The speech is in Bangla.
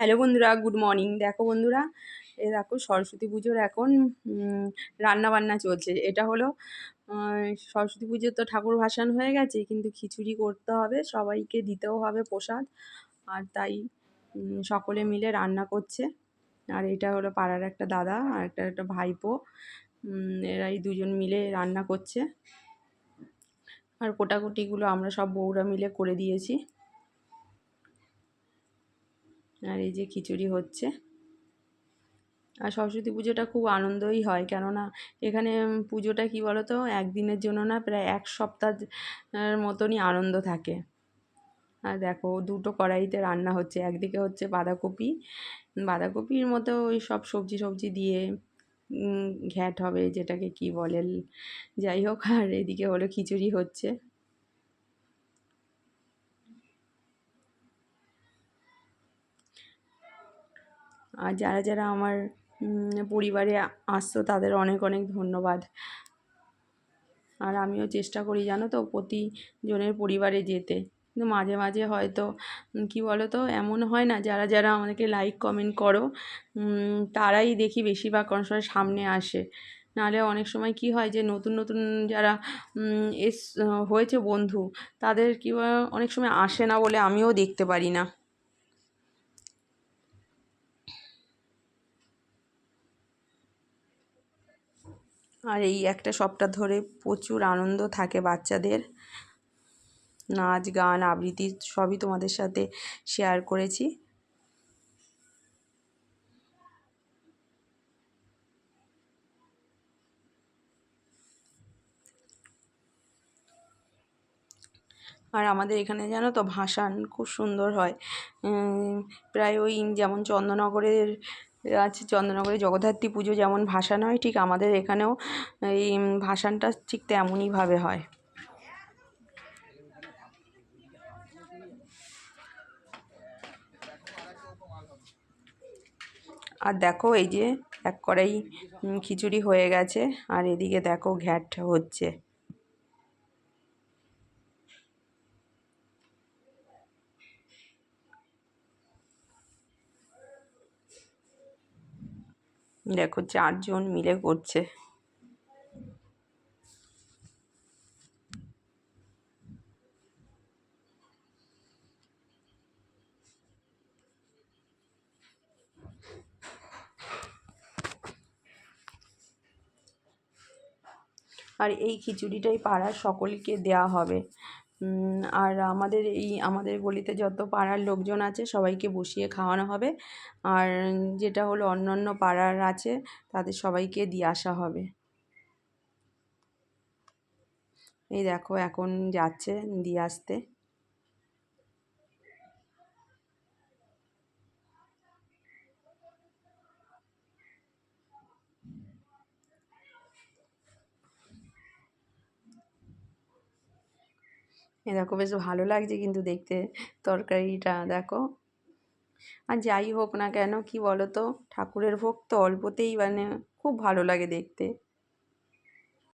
হ্যালো বন্ধুরা, গুড মর্নিং। দেখো বন্ধুরা, এ দেখো সরস্বতী পুজোর এখন রান্না বান্না চলছে। এটা হলো সরস্বতী পুজোর তো ঠাকুর ভাসান হয়ে গেছে, কিন্তু খিচুড়ি করতে হবে, সবাইকে দিতেও হবে প্রসাদ। আর তাই সকলে মিলে রান্না করছে। আর এটা হলো পাড়ার একটা দাদা আর একটা একটা ভাইপো। এরাই দুজন মিলে রান্না করছে। আর কোটাকুটিগুলো আমরা সব বউরা মিলে করে দিয়েছি। আর এই যে খিচুড়ি হচ্ছে। আর সরস্বতী পুজোটা খুব আনন্দই হয়, কেননা এখানে পুজোটা কি বলো তো একদিনের জন্য না প্রায় এক সপ্তাহ মতনই আনন্দ থাকে। আর দেখো, দুটো কড়াইতে রান্না হচ্ছে, একদিকে হচ্ছে বাঁধাকপি। বাঁধাকপির মতো ওই সব সবজি সবজি দিয়ে ঘ্যাট হবে, যেটাকে কি বলে, যাই হোক, আর এদিকে হলো খিচুড়ি হচ্ছে। আর যারা যারা আমার পরিবারে আসতো তাদের অনেক অনেক ধন্যবাদ। আর আমিও চেষ্টা করি জানো তো প্রতিজনের পরিবারে যেতে। কিন্তু মাঝে মাঝে হয়তো কি বলো তো এমন হয় না যারা যারা আমাদেরকে লাইক কমেন্ট করো তারাই দেখি বেশিরভাগ কোনো সময় সামনে আসে। নাহলে অনেক সময় কি হয় যে নতুন নতুন যারা এস, হয়েছে বন্ধু, তাদের কি অনেক সময় আসে না বলে আমিও দেখতে পারি না। আর এই একটা সপ্তাহ ধরে প্রচুর আনন্দ থাকে বাচ্চাদের। নাচ, গান, আবৃত্তি সবই তোমাদের সাথে শেয়ার করেছি। আর আমাদের এখানে জানো তো ভাসান খুব সুন্দর হয়। প্রায় ওই যেমন চন্দননগরের আছে চন্দ্রনগরে জগদ্ধাত্রী পুজো যেমন ভাসান হয় ঠিক আমাদের এখানেও এই ভাসানটা ঠিক তেমনইভাবে হয়। আর দেখো এই যে এক কড়াই খিচুড়ি হয়ে গেছে, আর এদিকে দেখো ঘ্যাট হচ্ছে। দেখো চারজন মিলে করছে। আর এই খিচুড়িটাই পাড়ার সকলকে দেয়া হবে। আর আমাদের এই, আমাদের গলিতে যত পাড়ার লোকজন আছে সবাইকে বসিয়ে খাওয়ানো হবে। আর যেটা হলো অন্য অন্য পাড়ার আছে, তাদের সবাইকে দিয়ে আসা হবে। এই দেখো, এখন যাচ্ছে দিয়ে আসতে। এ দেখো বেশ ভালো লাগছে কিন্তু দেখতে তরকারিটা, দেখো। আর যাই হোক না কেন, কি বলো তো ঠাকুরের ভোগ তো অল্পতেই মানে খুব ভালো লাগে দেখতে।